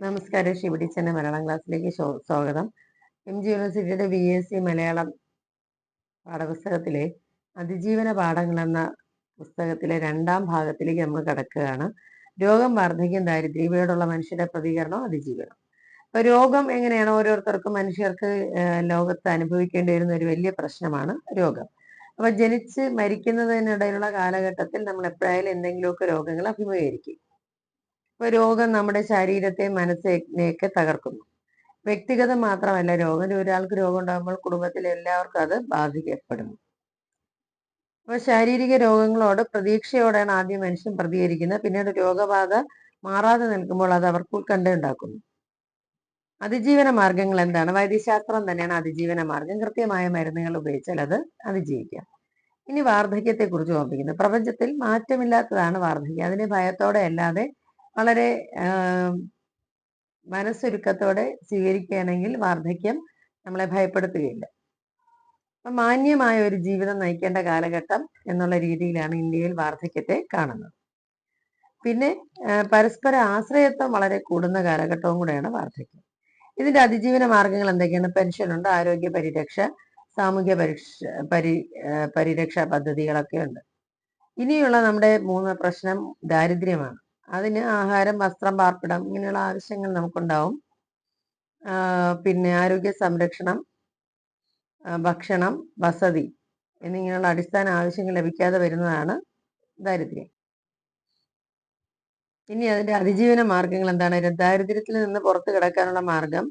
നമസ്കാരം. ശിവടിച്ചന്റെ മലയാളം ക്ലാസ്സിലേക്ക് സ്വാഗതം. എം ജി യൂണിവേഴ്സിറ്റിയുടെ ബി എസ് സി മലയാളം പാഠപുസ്തകത്തിലെ അതിജീവന പാഠങ്ങൾ എന്ന പുസ്തകത്തിലെ രണ്ടാം ഭാഗത്തിലേക്ക് നമ്മൾ കടക്കുകയാണ്. രോഗം വാർദ്ധക്യം ദാരിദ്ര്യം ഇവയോടുള്ള മനുഷ്യരുടെ പ്രതികരണം അതിജീവനം അപ്പൊ രോഗം എങ്ങനെയാണ്? ഓരോരുത്തർക്കും മനുഷ്യർക്ക് ലോകത്ത് അനുഭവിക്കേണ്ടി വരുന്ന ഒരു വലിയ പ്രശ്നമാണ് രോഗം. അപ്പൊ ജനിച്ച് മരിക്കുന്നതിനിടയിലുള്ള കാലഘട്ടത്തിൽ നമ്മൾ എപ്പോഴായാലും എന്തെങ്കിലുമൊക്കെ രോഗങ്ങൾ അഭിമുഖീകരിക്കും. ഇപ്പൊ രോഗം നമ്മുടെ ശരീരത്തെ മനസ്സിനെയൊക്കെ തകർക്കുന്നു. വ്യക്തിഗതം മാത്രമല്ല രോഗം ഒരാൾക്ക് രോഗം ഉണ്ടാകുമ്പോൾ കുടുംബത്തിലെ എല്ലാവർക്കും അത് ബാധിക്കപ്പെടുന്നു. അപ്പൊ ശാരീരിക രോഗങ്ങളോട് പ്രതീക്ഷയോടെയാണ് ആദ്യം മനുഷ്യൻ പ്രതികരിക്കുന്നത്. പിന്നീട് രോഗബാധ മാറാതെ നിൽക്കുമ്പോൾ അത് അവർക്ക് ഉത്കണ്ഠയുണ്ടാക്കുന്നു. അതിജീവന മാർഗങ്ങൾ എന്താണ്? വൈദ്യശാസ്ത്രം തന്നെയാണ് അതിജീവന മാർഗം. കൃത്യമായ മരുന്നുകൾ ഉപയോഗിച്ചാൽ അത് അതിജീവിക്കാം. ഇനി വാർദ്ധക്യത്തെ കുറിച്ച് ഓർമ്മിക്കുന്നു. പ്രപഞ്ചത്തിൽ മാറ്റമില്ലാത്തതാണ് വാർദ്ധക്യം. അതിനെ ഭയത്തോടെ അല്ലാതെ വളരെ മനസ്സൊരുക്കത്തോടെ സ്വീകരിക്കുകയാണെങ്കിൽ വാർദ്ധക്യം നമ്മളെ ഭയപ്പെടുത്തുകയില്ല. അപ്പൊ മാന്യമായ ഒരു ജീവിതം നയിക്കേണ്ട കാലഘട്ടം എന്നുള്ള രീതിയിലാണ് ഇന്ത്യയിൽ വാർദ്ധക്യത്തെ കാണുന്നത്. പിന്നെ പരസ്പര ആശ്രയത്വം വളരെ കൂടുന്ന കാലഘട്ടവും കൂടെയാണ് വാർദ്ധക്യം. ഇതിന്റെ അതിജീവന മാർഗങ്ങൾ എന്തൊക്കെയാണ്? പെൻഷനുണ്ട് ആരോഗ്യ പരിരക്ഷ സാമൂഹ്യ പരിക്ഷ പരി പരിരക്ഷാ പദ്ധതികളൊക്കെ ഉണ്ട്. ഇനിയുള്ള നമ്മുടെ മൂന്ന് പ്രശ്നം ദാരിദ്ര്യമാണ്. അതിന് ആഹാരം വസ്ത്രം പാർപ്പിടം ഇങ്ങനെയുള്ള ആവശ്യങ്ങൾ നമുക്കുണ്ടാവും. പിന്നെ ആരോഗ്യ സംരക്ഷണം ഭക്ഷണം വസതി എന്നിങ്ങനെയുള്ള അടിസ്ഥാന ആവശ്യങ്ങൾ ലഭിക്കാതെ വരുന്നതാണ് ദാരിദ്ര്യം. ഇനി അതിന്റെ അതിജീവന മാർഗങ്ങൾ എന്താണ്? ദാരിദ്ര്യത്തിൽ നിന്ന് പുറത്തു കിടക്കാനുള്ള മാർഗം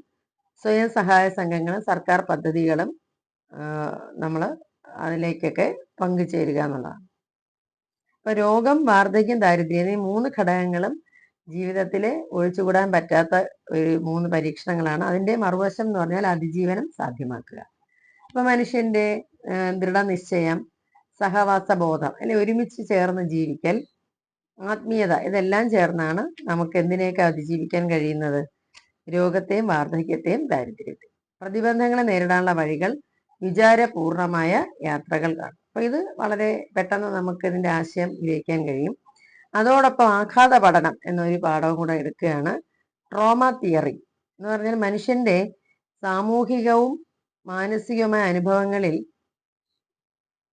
സ്വയം സഹായ സംഘങ്ങളും സർക്കാർ പദ്ധതികളും നമ്മൾ അതിലേക്കൊക്കെ പങ്കുചേരുക എന്നുള്ളതാണ്. ഇപ്പൊ രോഗം വാർദ്ധക്യം ദാരിദ്ര്യം ഈ മൂന്ന് ഘടകങ്ങളും ജീവിതത്തിൽ ഒഴിച്ചുകൂടാൻ പറ്റാത്ത ഒരു മൂന്ന് പരീക്ഷണങ്ങളാണ്. അതിന്റെ മറുവശം എന്ന് പറഞ്ഞാൽ അതിജീവനം സാധ്യമാക്കുക. അപ്പൊ മനുഷ്യന്റെ ദൃഢനിശ്ചയം സഹവാസബോധം അല്ലെ ഒരുമിച്ച് ചേർന്ന് ജീവിക്കൽ ആത്മീയത ഇതെല്ലാം ചേർന്നാണ് നമുക്ക് എന്തിനെയൊക്കെ അതിജീവിക്കാൻ കഴിയുന്നത്? രോഗത്തെയും വാർദ്ധക്യത്തെയും ദാരിദ്ര്യത്തെയും. പ്രതിബന്ധങ്ങളെ നേരിടാനുള്ള വഴികൾ വിചാരപൂർണമായ യാത്രകളാണ് അപ്പൊ ഇത് വളരെ പെട്ടെന്ന് നമുക്ക് ഇതിന്റെ ആശയം ഗ്രഹിക്കാൻ കഴിയും. അതോടൊപ്പം ആഘാത പഠനം എന്നൊരു പാഠവും കൂടെ എടുക്കുകയാണ്. ട്രോമ തിയറി എന്ന് പറഞ്ഞാൽ മനുഷ്യന്റെ സാമൂഹികവും മാനസികവുമായ അനുഭവങ്ങളിൽ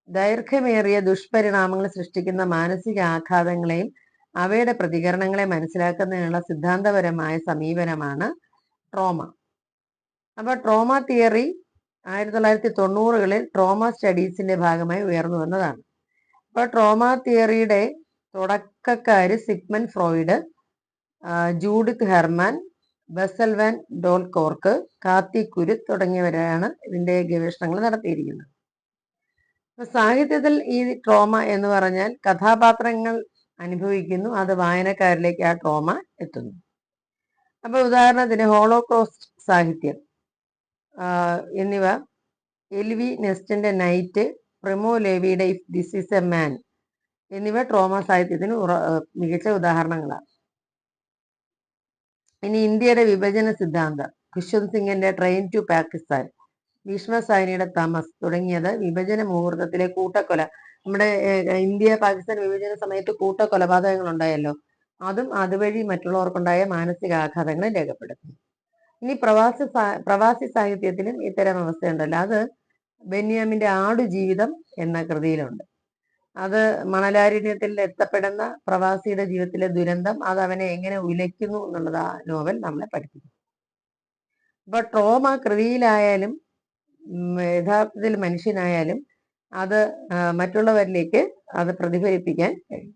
ദൈർഘ്യമേറിയ ദുഷ്പരിണാമങ്ങൾ സൃഷ്ടിക്കുന്ന മാനസിക ആഘാതങ്ങളെയും അവയുടെ പ്രതികരണങ്ങളെ മനസ്സിലാക്കുന്നതിനുള്ള സിദ്ധാന്തപരമായ സമീപനമാണ് ട്രോമ. അപ്പൊ ട്രോമ തിയറി ആയിരത്തി തൊള്ളായിരത്തി തൊണ്ണൂറുകളിൽ ട്രോമ സ്റ്റഡീസിന്റെ ഭാഗമായി ഉയർന്നു വന്നതാണ്. അപ്പൊ ട്രോമ തിയറിയുടെ തുടക്കക്കാര് Sigmund Freud Judith Judith Herman Bessel van der Kolk Cathy Caruth തുടങ്ങിയവരാണ് ഇതിന്റെ ഗവേഷണങ്ങൾ നടത്തിയിരിക്കുന്നത്. സാഹിത്യത്തിൽ ഈ ട്രോമ എന്ന് പറഞ്ഞാൽ കഥാപാത്രങ്ങൾ അനുഭവിക്കുന്നു അത് വായനക്കാരിലേക്ക് ആ ട്രോമ എത്തുന്നു. അപ്പൊ ഉദാഹരണത്തിന് ഹോളോക്രോസ്റ്റ് സാഹിത്യം. എന്നിവ എൽവി നെസ്റ്റിന്റെ നൈറ്റ് പ്രമോ ലേവിയുടെ if this is a man എന്നിവ ട്രോമ സാഹിത്യത്തിന് മികച്ച ഉദാഹരണങ്ങളാണ് ഇനി ഇന്ത്യയുടെ വിഭജന സിദ്ധാന്തം ഖുശ്വന്ത് സിംഗിന്റെ ട്രെയിൻ ടു പാകിസ്ഥാൻ ഭീഷ്മ സൈനിയുടെ തമസ് തുടങ്ങിയത് വിഭജന മുഹൂർത്തത്തിലെ കൂട്ടക്കൊല. നമ്മുടെ ഇന്ത്യ പാകിസ്ഥാൻ വിഭജന സമയത്ത് കൂട്ടക്കൊലപാതകങ്ങൾ ഉണ്ടായല്ലോ അതും അതുവഴി മറ്റുള്ളവർക്കുണ്ടായ മാനസികാഘാതങ്ങളെ രേഖപ്പെടുത്തി ഇനി പ്രവാസി പ്രവാസി സാഹിത്യത്തിലും ഇത്തരം അവസ്ഥയുണ്ടല്ലോ. അത് ബെന്യാമിന്റെ ആടു ജീവിതം എന്ന കൃതിയിലുണ്ട്. അത് മണലാരണ്യത്തിൽ എത്തപ്പെടുന്ന പ്രവാസിയുടെ ജീവിതത്തിലെ ദുരന്തം അത് അവനെ എങ്ങനെ ഉലയ്ക്കുന്നു എന്നുള്ളത് ആ നോവൽ നമ്മളെ പഠിപ്പിക്കും അപ്പൊ ട്രോമ കൃതിയിലായാലും യഥാർത്ഥത്തിൽ മനുഷ്യനായാലും അത് മറ്റുള്ളവരിലേക്ക് അത് പ്രതിഫലിപ്പിക്കാൻ കഴിയും.